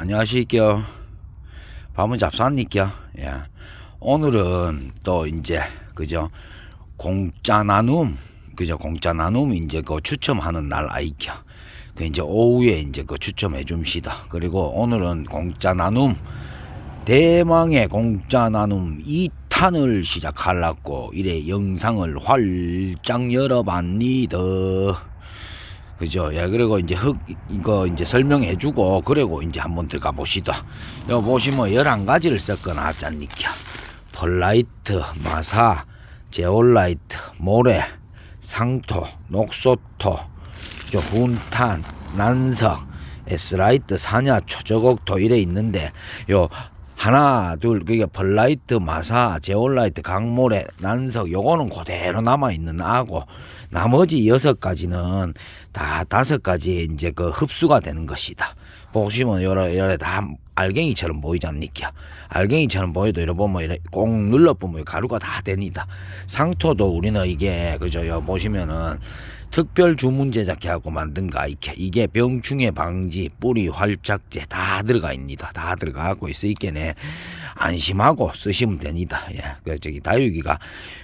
안녕하실게요. 밤은 잡사니까. 예. 오늘은 또 이제 그죠 공짜 나눔 그죠 공짜 나눔 이제 그 추첨하는 날 아이켜. 그 이제 오후에 이제 그 추첨해 줍시다. 그리고 오늘은 공짜 나눔 대망의 공짜 나눔 2탄을 시작하려고 이래 영상을 활짝 열어봤니다. 그죠? 예, 그리고 이제 흙, 이거 이제 설명해주고, 그리고 이제 한번 들어가 보시다. 여기 보시면 11가지를 섞어놨잖니까. 펄라이트, 마사, 제올라이트, 모래, 상토, 녹소토, 저 훈탄, 난석, 에스라이트, 사냐, 초저곡토 이래 있는데, 요, 하나, 둘, 그게 펄라이트, 마사, 제올라이트, 강모래, 난석, 요거는 그대로 남아 있는 아고, 나머지 여섯 가지는 다 다섯 가지 이제 그 흡수가 되는 것이다. 보시면 여러 여러 다 알갱이처럼 보이지 않니까? 알갱이처럼 보여도 이러 보면 이래 꼭 눌러 보면 가루가 다 됩니다. 상토도 우리는 이게 그죠? 요 보시면은 특별 주문 제작해갖고 만든 거 이렇게 이게 병충해 방지 뿌리 활착제 다 들어가 있습니다. 다 들어가고 있어 있겠네. 안심하고 쓰시면 됩니다. 예. 그 저기 다육이가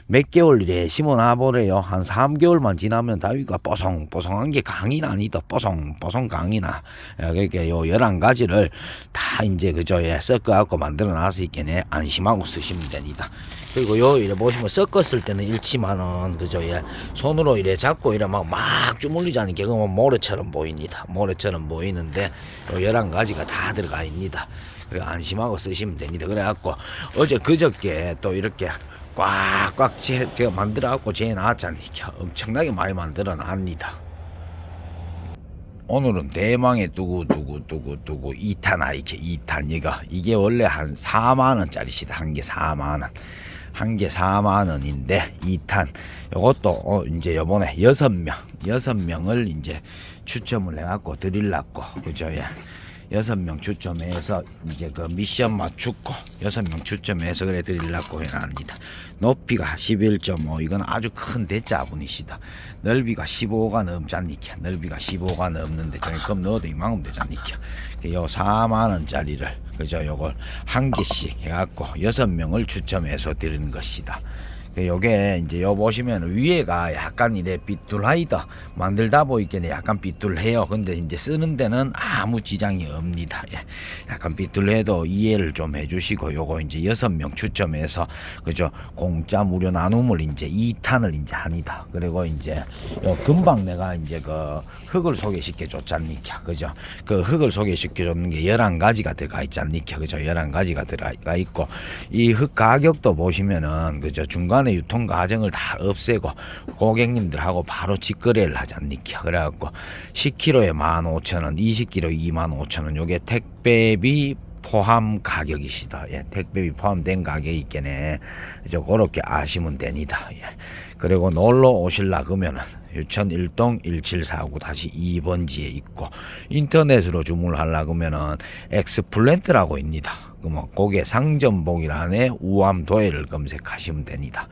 몇 개월 이래 심어놔 보래요. 한 3개월만 지나면 다육이가 뽀송뽀송한 게 강이 나니다. 뽀송뽀송 강이 나. 예, 그러니까 요 11가지를 다 이제 그저 예, 섞어갖고 만들어 놔서 있겠네. 안심하고 쓰시면 됩니다. 그리고 요 이래 보시면 섞었을 때는 일치만은 그저 예 손으로 이래 잡고 이래 막막 주물리자는 게 그러면 모래처럼 보입니다. 모래처럼 보이는데 요 열한 가지가 다 들어가 있습니다. 그래 안심하고 쓰시면 됩니다. 그래갖고 어제 그저께 또 이렇게 꽉꽉 제, 제가 만들어갖고 재놨잖니까 엄청나게 많이 만들어 놨습니다. 오늘은 대망의 두구 두구 두구 두구 2탄 아이게 2탄 이거 이게 원래 한 4만 원짜리시다. 한 개 4만 원. 한 개 4만 원인데 2탄. 요것도 어 이제 요번에 여섯 명 여섯 명을 이제 추첨을 해갖고 드릴라고. 그죠? 예. 여섯 명 추첨해서 이제 그 미션 맞추고 여섯 명 추첨해서 그래 드리려고 해놨습니다. 높이가 11.5 이건 아주 큰 대자분이시다. 넓이가 15가 넘잖니까 넓이가 15가 넘는데 그럼 넣어도 이만큼 되잖니까 요 4만 원짜리를 그죠 요걸 한 개씩 해갖고 여섯 명을 추첨해서 드리는 것이다. 그 요게 이제 요 보시면 위에가 약간 이래 삐뚤하이다 만들다 보이겠네. 약간 삐뚤해요. 근데 이제 쓰는 데는 아무 지장이 없니다. 예. 약간 삐뚤해도 이해를 좀 해주시고 요거 이제 여섯 명 추첨해서 그죠? 공짜 무료 나눔을 이제 2탄을 이제 하니다. 그리고 이제 요 금방 내가 이제 그 흙을 소개시켜 줬잖니까 그죠? 그 흙을 소개시켜 줬는 게 11가지가 들어가 있잖니까 그죠? 11가지가 들어가 있고 이 흙 가격도 보시면은 그죠? 중간 중간에 유통 과정을 다 없애고 고객님들하고 바로 직거래를 하자니까 그래갖고 10kg에 15,000원, 20kg 25,000원 요게 택배비 포함 가격이시다. 예, 택배비 포함된 가격이 있겠네. 이제 그렇게 아시면 됩니다. 예. 그리고 놀러 오실라 그러면은 유천 1동 1749 다시 2번지에 있고 인터넷으로 주문을 하려 그러면은 엑스플랜트라고 있니다. 그뭐 고개 상점봉이란에 우암도해를 검색하시면 됩니다.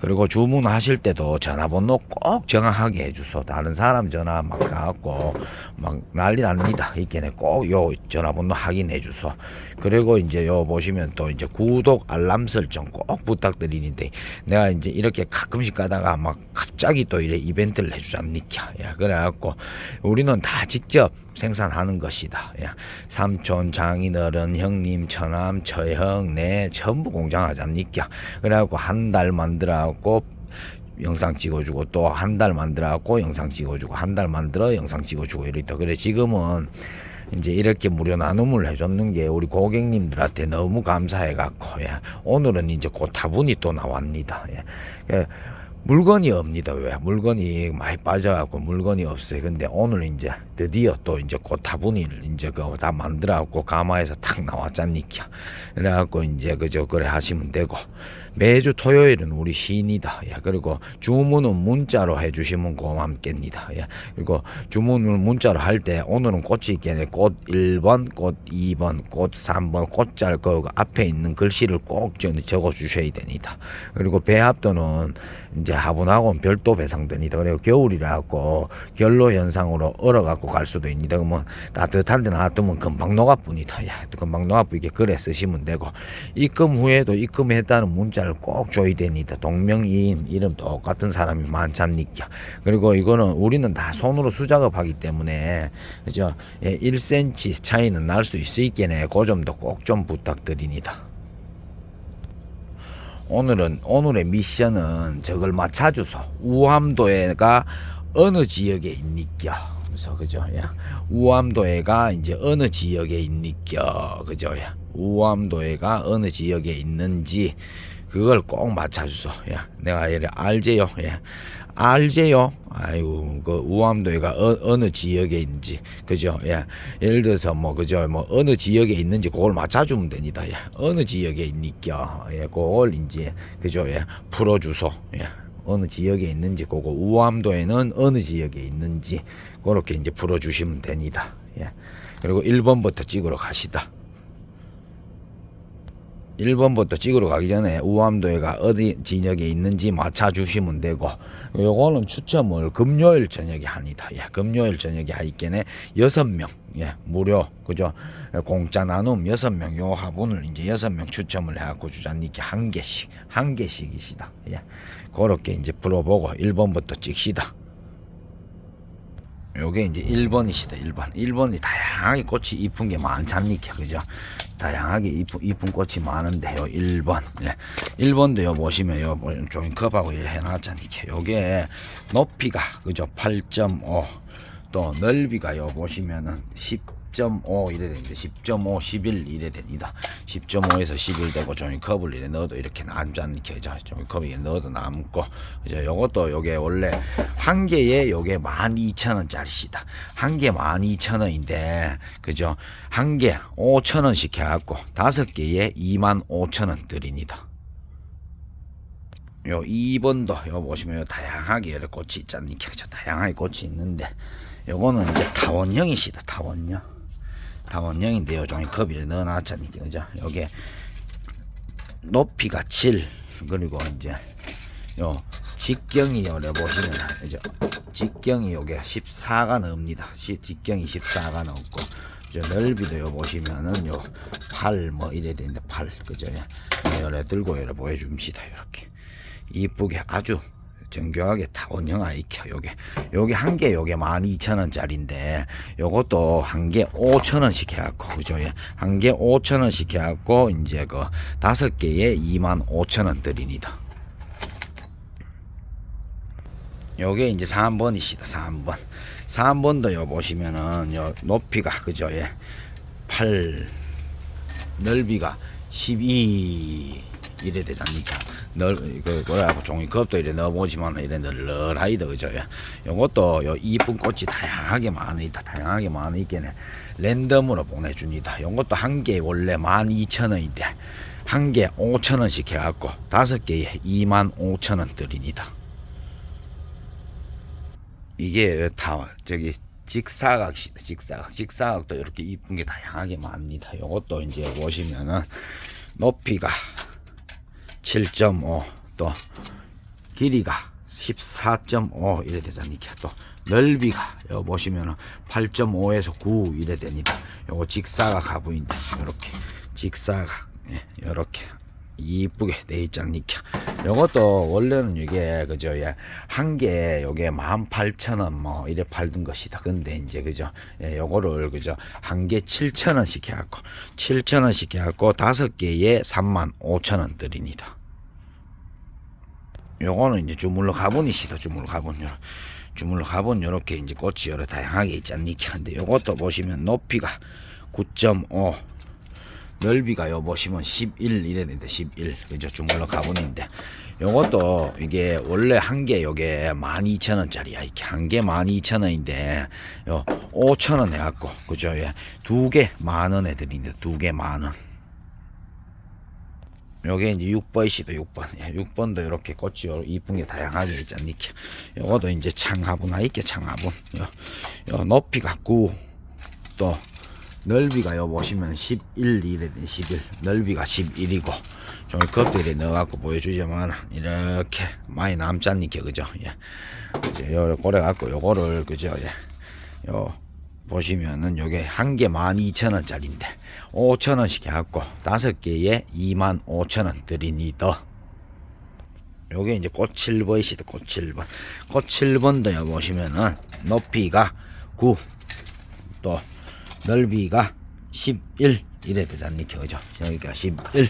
그리고 주문하실 때도 전화번호 꼭 정확하게 해주소. 다른 사람 전화 막 가갖고 막 난리 납니다. 이게네 꼭 요 전화번호 확인해 주소. 그리고 이제 요 보시면 또 이제 구독 알람 설정 꼭 부탁드리는데 내가 이제 이렇게 가끔씩 가다가 막 갑자기 또 이래 이벤트를 해주잡니까. 야, 그래갖고 우리는 다 직접 생산하는 것이다. 야, 삼촌, 장인어른, 형님, 처남, 처형, 내 전부 공장하자니까. 그래갖고 한 달 만들어갖고 영상 찍어주고 또 한 달 만들어갖고 영상 찍어주고 한 달 만들어 영상 찍어주고 이랬다. 그래 지금은 이제 이렇게 무료 나눔을 해줬는 게 우리 고객님들한테 너무 감사해갖고 예. 오늘은 이제 고타분이 또 나왔니다. 예. 예. 물건이 없니다. 왜? 물건이 많이 빠져갖고 물건이 없어요. 근데 오늘 이제 드디어 또 이제 고타분이를 이제 그다 만들어갖고 가마에서 탁 나왔잖니까. 그래갖고 이제 그저 그래 하시면 되고 매주 토요일은 우리 시인이다. 예. 그리고 주문은 문자로 해주시면 고맙겠니다. 예. 그리고 주문을 문자로 할 때 오늘은 꽃이 있겠네. 꽃 1번, 꽃 2번, 꽃 3번, 꽃잘 그 앞에 있는 글씨를 꼭 적어 주셔야 됩니다. 그리고 배합도는 이제 화분하고는 별도 배송됩니다. 그리고 겨울이라 갖고 결로 현상으로 얼어 갖고 갈 수도 있니다. 그러면 따뜻한 데 놔두면 금방 녹아뿐이다. 야, 또 금방 녹아뿌이게 그래 쓰시면 되고 입금 후에도 입금했다는 문자를 꼭 줘야 됩니다. 동명이인 이름 똑같은 사람이 많잖니까. 그리고 이거는 우리는 다 손으로 수작업하기 때문에 그죠? 예, 1cm 차이는 날 수 있으니까 그 점도 꼭 좀 부탁드립니다. 오늘은 오늘의 미션은 저걸 맞춰주소 우암도해가 어느 지역에 있니껴 그래서 그죠? 야 우암도해가 이제 어느 지역에 있니껴 그죠? 야 우암도해가 어느 지역에 있는지 그걸 꼭 맞춰주소. 야 내가 이래 알제요. 예 알제요? 아이고 그 우암도해가 어, 느 지역에 있는지 그죠? 예 예를 들어서 뭐 그죠? 뭐 어느 지역에 있는지 그걸 맞춰주면 됩니다. 예 어느 지역에 있니까 예 그걸 이제 그죠? 예 풀어주소. 예 어느 지역에 있는지 그거 우암도에는 어느 지역에 있는지 그렇게 이제 풀어주시면 됩니다. 예. 그리고 1번부터 찍으러 가시다 1번부터 찍으러 가기 전에 우암도해가 어디 진역에 있는지 맞춰주시면 되고 요거는 추첨을 금요일 저녁에 합니다. 예, 금요일 저녁에 하이게네 여섯 명 예, 무료 그죠? 공짜 나눔 여섯 명 요 화분을 이제 여섯 명 추첨을 해갖고 주자님께 한 개씩 한 개씩이시다. 예, 그렇게 이제 풀어보고 1번부터 찍시다. 요게 이제 1번이시다 1번 1번이 다양하게 꽃이 이쁜 게 많잖니까? 그죠? 다양하게 이쁜, 이쁜 꽃이 많은데요 1번 예. 1번도 요 보시면 요 종이컵하고 이렇게 해놨잖니까. 요게 높이가 그죠? 8.5 또 넓이가 요 보시면은 10.5 이래 되는데 10.5 11 이래 됩니다. 10.5에서 11 되고 종이컵을 이래 넣어도 이렇게 남지 않게 죠 종이컵에 이래 넣어도 남고 이제 요것도 요게 원래 한 개에 요게 12,000원짜리시다. 한 개 12,000원인데 그죠? 한 개 5,000원씩 해갖고 다섯 개에 25,000원 드립니다. 요 2번도 요 보시면 요 다양하게 여러 꽃이 있잖니까? 그죠? 다양하게 꽃이 있는데 요거는 이제 타원형이시다 타원형 타원형인데요. 종이컵에 넣어놨잖니까 그죠 요게 높이가 7 그리고 이제 요 직경이 요래 보시면 이제 직경이 요게 14가 넘습니다. 시- 직경이 14가 넘고 저 넓이도 요 보시면은 요 8 뭐 이래 되는데 8 그죠? 예. 요래 들고 요래 보여줍시다. 이렇게. 이쁘게 아주 정교하게 타원형 아이 켜 요게 요게 한 개 요게 12,000원짜리인데 요것도 한 개 5,000원씩 해갖고 그죠? 예. 한개 5,000원씩 해갖고 이제 그 다섯 개에 25,000원 드립니다. 요게 이제 3번이시다 3번. 3번도 요 보시면은 요 높이가 그죠? 예. 8 넓이가 12 이래 되잖니까 널, 그, 뭐라고 종이컵도 이래 넣어보지만 이래 널널하이다 그죠? 예. 요것도 요 이쁜 꽃이 다양하게 많으니까 다양하게 많으니까 랜덤으로 보내줍니다. 요것도 한개 원래 12,000원인데 한개 5,000원씩 해갖고 다섯 개에 25,000원 드립니다. 이게 다 저기 직사각이다 직사각 직사각도 이렇게 이쁜 게 다양하게 많습니다. 요것도 이제 보시면은 높이가 7.5 또 길이가 14.5 이래 되자니까 또 넓이가 요 보시면은 8.5에서 9 이래 됩니다. 요거 직사각 가부인데 요렇게. 직사각. 예, 요렇게 이쁘게 돼 있잖니까 요것도 원래는 이게 그죠 예, 한개 요게 18,000원 뭐 이래 팔던 것이다. 근데 이제 그죠 예, 요거를 그죠 한 개 7,000원씩 해갖고 7,000원씩 해갖고 다섯 개에 35,000원 드립니다. 요거는 이제 주물러 가본이시다 주물러 요 주물러 가본 요렇게 이제 꽃이 여러 다양하게 있지 않니까 근데 요것도 보시면 높이가 9.5 넓이가 요. 보시면 11 이래 되는데 11 그죠 주물러 가본인데. 요것도 이게 원래 한 개 요게 12,000원짜리야. 이렇게 한 개 12,000원인데 요 5,000원 해갖고 그죠? 예 두 개 만원에 드리는데 두 개 만원. 요게 이제 6번이시다 6번. 예, 6번도 이렇게 꽃이 요 이쁜 게 다양하게 있잖니까. 요것도 이제 창화분 하이게 창화분. 요, 요 높이가 9 또 넓이가 요 보시면 11 이래 된11 넓이가 11이고 좀 겉들이 넣어갖고 보여주자면 이렇게 많이 남잖니까 그죠? 예. 이제 요 고래 갖고 요거를 그죠? 예 요 보시면은 요게 한 개 12,000원짜리인데 5,000원씩 해갖고 다섯 개에 25,000원 드리니다 요게 이제 꽃7 보이시죠 꽃7번 꽃 7번도 요 보시면은 높이가 9또 넓이가 11 이래 되잖니까 그죠? 여기가 11 네.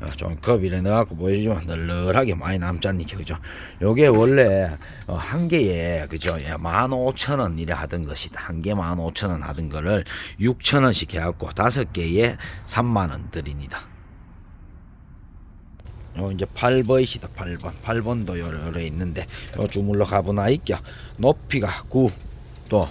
어, 좀 겁이래. 넣어갖고 보여주면 널널하게 많이 남잖니까 그죠? 요게 원래 어, 한 개에 그죠? 예, 15,000원 이래 하던 것이다. 한 개 15,000원 하던 거를 6,000원씩 해갖고 다섯 개에 3만원 드립니다. 요 이제 8번이시다 8번. 8번도 여러, 여러 있는데 요 주물러 가보나 있겨. 높이가 9또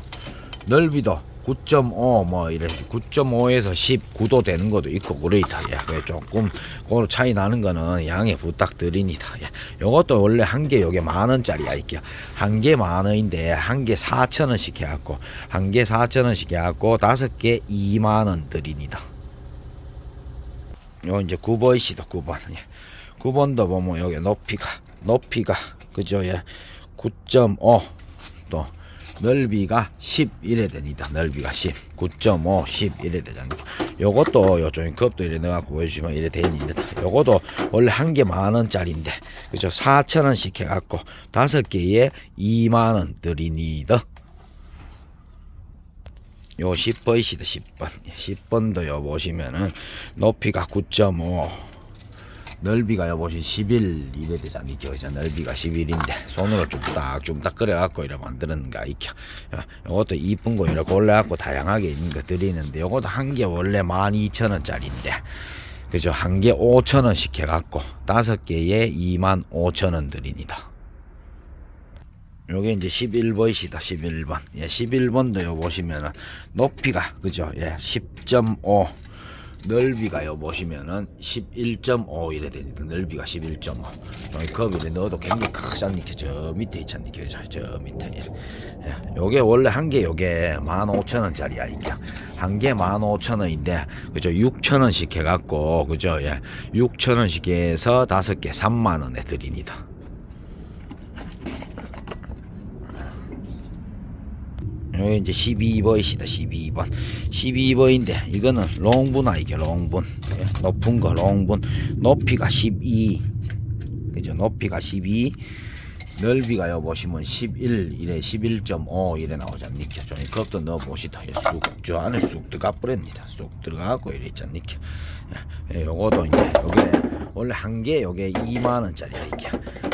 넓이도 9.5 뭐 이래 9.5에서 19도 되는 것도 있고 그러이다 예. 조금 그 차이 나는 거는 양해 부탁드립니다 예. 요것도 원래 한 개 요게 만 원짜리야 있겨 한개 만 원인데 한 개 4천 원씩 해갖고 한 개 4천 원씩 해갖고 다섯 개 2만 원 드립니다 요 이제 9번이시다 9번 예. 9번도 보면 여기 높이가 높이가 그죠 예 9.5또 넓이가 10 이래 됩니다. 넓이가 10 9.5 10 이래 되잖아요 요것도 요쪽에 컵도 이래 넣어갖고 보여주시면 이래 되는데 요것도 원래 한 개 만원짜리인데 그죠? 4천원씩 해갖고 다섯 개에 2만원 드리니다 요 10번이시다 10번. 10번도 요 보시면은 높이가 9.5 넓이가 여보시 11 이래 되지 않니까 그죠 넓이가 11인데 손으로 쭈딱쭈딱 끓여갖고 이래 만드는 거 있겨 요것도 이쁜 거 이렇게 골라갖고 다양하게 있는 거 드리는데 요것도 한 개 원래 12,000원짜리인데 그죠? 한 개 5,000원씩 해갖고 다섯 개에 25,000원 드립니다. 요게 이제 11번이시다 11번. 예 11번도 요 보시면은 높이가 그죠? 예 10.5 넓이가요 보시면은 11.5 이래 됩니다. 넓이가 11.5 저기 겁이래. 넣어도 굉장히 크잖니까 저 밑에 있잖니까 그죠 저 밑에. 예. 예. 요게 원래 한 개 요게 15,000원짜리야 이게. 한 개 15,000원인데 그죠? 6,000원씩 해갖고 그죠? 예. 6,000원씩 해서 다섯 개 3만원에 드립니다 여기 이제 12번이시다 12번. 12번인데 이거는 롱분아 이게 롱분. 예, 높은 거 롱분. 높이가 12 그죠? 높이가 12 넓이가 요 보시면 11 이래 11.5 이래 나오잖니까 좀 그것도 넣어 보시다. 쑥저 안에 쑥 들어가 버립니다. 쑥 들어가고 이래 예, 예, 요거도 이제 요게 원래 한 개 요게 2만 원짜리야 이게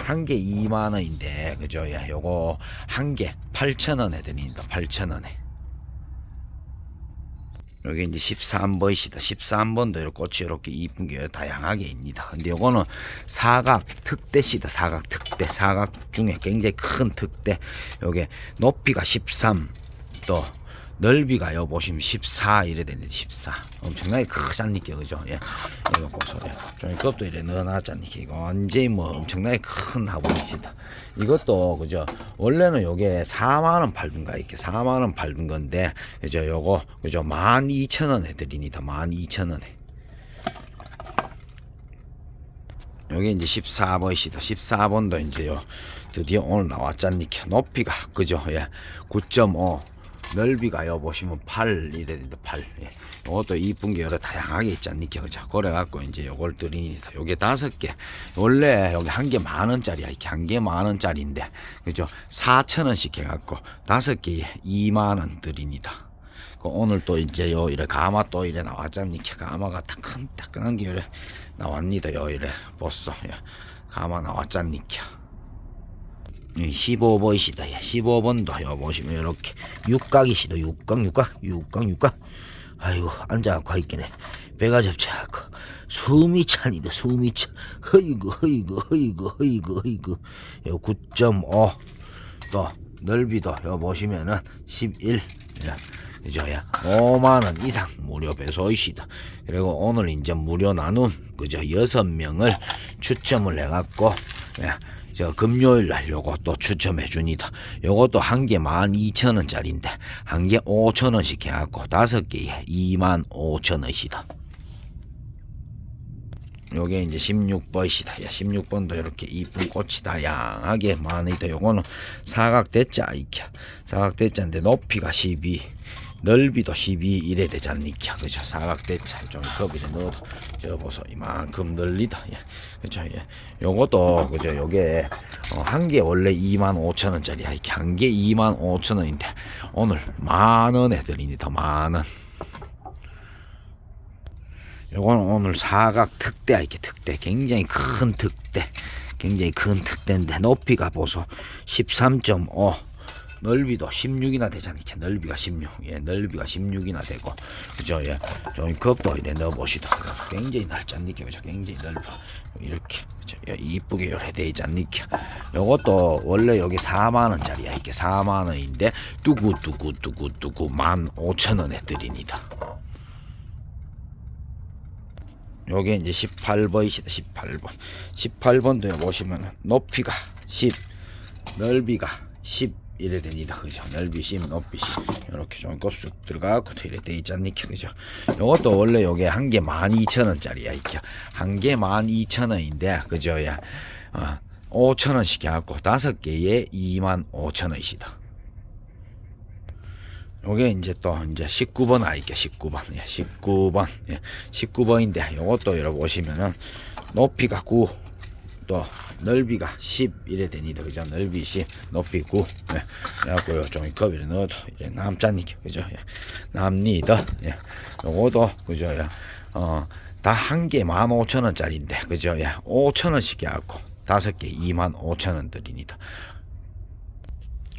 한 개 2만 원인데 그죠 예, 요거 한 개 8천 원에 드립니다 8천 원에 여기 이제 13번이시다. 13번도 이렇게 꽃이 이렇게 이쁜 게 다양하게 있습니다. 근데 요거는 사각 특대시다. 사각 특대. 사각 중에 굉장히 큰 특대. 요게 높이가 13, 또 넓이가 요. 보시면 14 이래 되는데 14 엄청나게 크잖니까 그죠? 예. 이거 보세요 좀 이것도 이래 넣어놨잖니까 이거 완전히 뭐 엄청나게 큰 화분이시다. 이것도 그죠? 원래는 요게 4만원 팔던가 이렇게 4만원 팔던 건데 그죠 요거 그죠? 12,000원에 드립니다. 12,000원에. 여기 이제 14번이시다. 14번도 이제요. 드디어 오늘 나왔잖니까. 높이가 그죠? 예. 9.5. 넓이가요. 보시면 8 이래 된다 8 예. 요것도 이쁜 게 여러 다양하게 있잖니까. 그죠? 그래 갖고 이제 요걸 드리니다 요게 다섯 개. 원래 여기 한 개 만 원짜리야. 이렇게 한 개 만 원짜리인데. 그죠? 4천 원씩 해갖고 다섯 개에 2만 원 드립니다. 그 오늘 또 이제 요 이래 가마 또 이래 나왔잖니까. 가마가 따끈 따끈한 게 이래 나왔니다. 요 이래 보소. 예. 가마 나왔잖니까 15번이시다. 예, 15번도 요 보시면 이렇게 육각이시다. 육각 육각 육각 육각. 아이고 앉아갖고 있겠네. 배가 접차갖고 숨이 차니다. 숨이 차. 허이고 허이고 허이고 허이고 허이고. 요 9.5. 또 넓이도 요 보시면은 11. 예. 그죠? 야, 5만 원 이상 무료 배소이시다. 그리고 오늘 이제 무료 나눔 그죠? 여섯 명을 추첨을 해갖고 예, 저 금요일 날또 추첨해 줍니다. 요것도 한 개 12,000원짜리인데 한 개 5,000원씩 해갖고 다섯 개에 25,000원이시다. 요게 이제 16번이시다. 야, 16번도 이렇게 이쁜 꽃이 다양하게 많이다. 요거는 사각대자 이렇게 사각대자인데 높이가 12, 넓이도 12 이래 되지 않니까 그죠? 사각대자 좀 거기에 넣어도 저 보소 이만큼 넓리다. 예. 그죠? 예. 요것도 그죠? 요게 어, 한개 원래 2만 5천 원짜리야. 이렇게 한개 2만 5천 원인데 오늘 만 원에 드립니다. 만 원. 요거는 오늘 사각 특대 이렇게 특대 굉장히 큰 특대 굉장히 큰 특대인데 높이가 보소 13.5 넓이도 16이나 되잖아 이렇게 넓이가 16 예, 넓이가 16이나 되고. 그죠? 예, 좀 컵도 이래 넣어보시다. 굉장히 넓잖니까 그죠. 굉장히 넓어. 이렇게. 그죠? 예, 이쁘게 요래 돼 있잖니까 요것도 원래 여기 4만원짜리야. 이렇게 4만원인데 뚜구뚜구뚜구뚜구 15,000원에 드립니다. 요게 이제 18번이시다. 18번. 18번도에 보시면 높이가 10 넓이가 10 이래 됩니다. 그죠? 넓이 10 높이 10 이렇게 좀 곱숙 들어가고 이래 돼 있잖니까 그죠? 요것도 원래 요게 한 개 12,000원짜리야 이렇게. 한개 12,000원인데 그죠? 야. 어, 5,000원씩 해갖고 다섯 개에 25,000원이시다. 요게 이제 또 이제 19번 아이게 19번. 예, 19번. 예, 19번인데 요것도 여러분 보시면은 높이가 9 또 넓이가 10 이래 되니다 그죠 넓이 10 높이 9 예. 그래갖고 요 종이컵에 넣어도 이제 남자니까 그죠 예. 남니다 예. 요것도 그죠 예. 어다 한 개 15,000원짜리인데 그죠 예. 5,000원씩 해갖고 다섯 개 25,000원 드립니다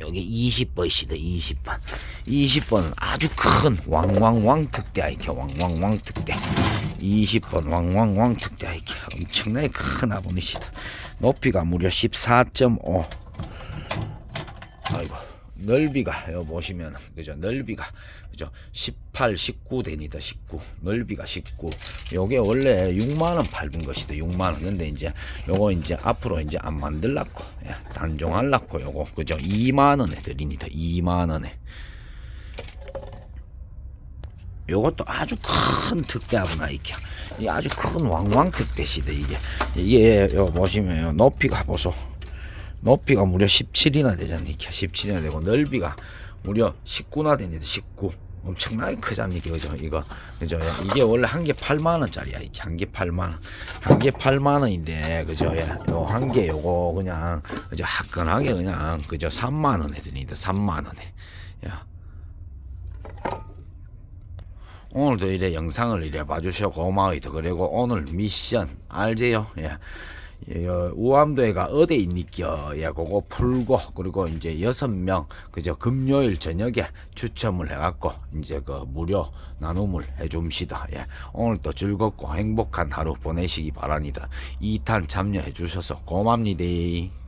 여기 20번이시다 20번. 20번은 아주 큰 왕왕왕 특대 아이케 왕왕왕 특대. 20번 왕왕왕 특대 아이케. 엄청나게 큰 아버니시다. 높이가 무려 14.5 아이고 넓이가 여기 보시면 그죠? 넓이가 그죠? 18 19 되니다 19 넓이가 19 요게 원래 6만원 팔은 것이다 6만원. 근데 이제 요거 이제 앞으로 이제 안 만들라고 예, 단종할라고 요거 그죠? 2만원에 드립니다 2만원에. 요것도 아주 큰 특대하구나 이게. 이 아주 큰 왕왕 특대시다 이게. 이게 요 보시면 높이가 보소 높이가 무려 17이나 되잖니. 17이나 되고 넓이가 무려 19나 됩니다 19 엄청나게 크잖니. 그죠? 이거. 그죠? 이게 원래 한 개 8만 원짜리야. 이게 한 개 8만 원한 개 8만 원인데 그죠? 요한 개 요거 그냥 그죠? 화끈하게 그냥 그죠? 3만 원에 드립니다 3만 원에. 야. 오늘도 이래 영상을 이래 봐주셔 고마워요. 그리고 오늘 미션 알제요? 예. 예, 어, 우암도회가 어디 있니겨? 예, 그거 풀고 그리고 이제 여섯 명 그저 금요일 저녁에 추첨을 해갖고 이제 그 무료 나눔을 해줍시다. 예, 오늘도 즐겁고 행복한 하루 보내시기 바랍니다. 2탄 참여해 주셔서 고맙니다.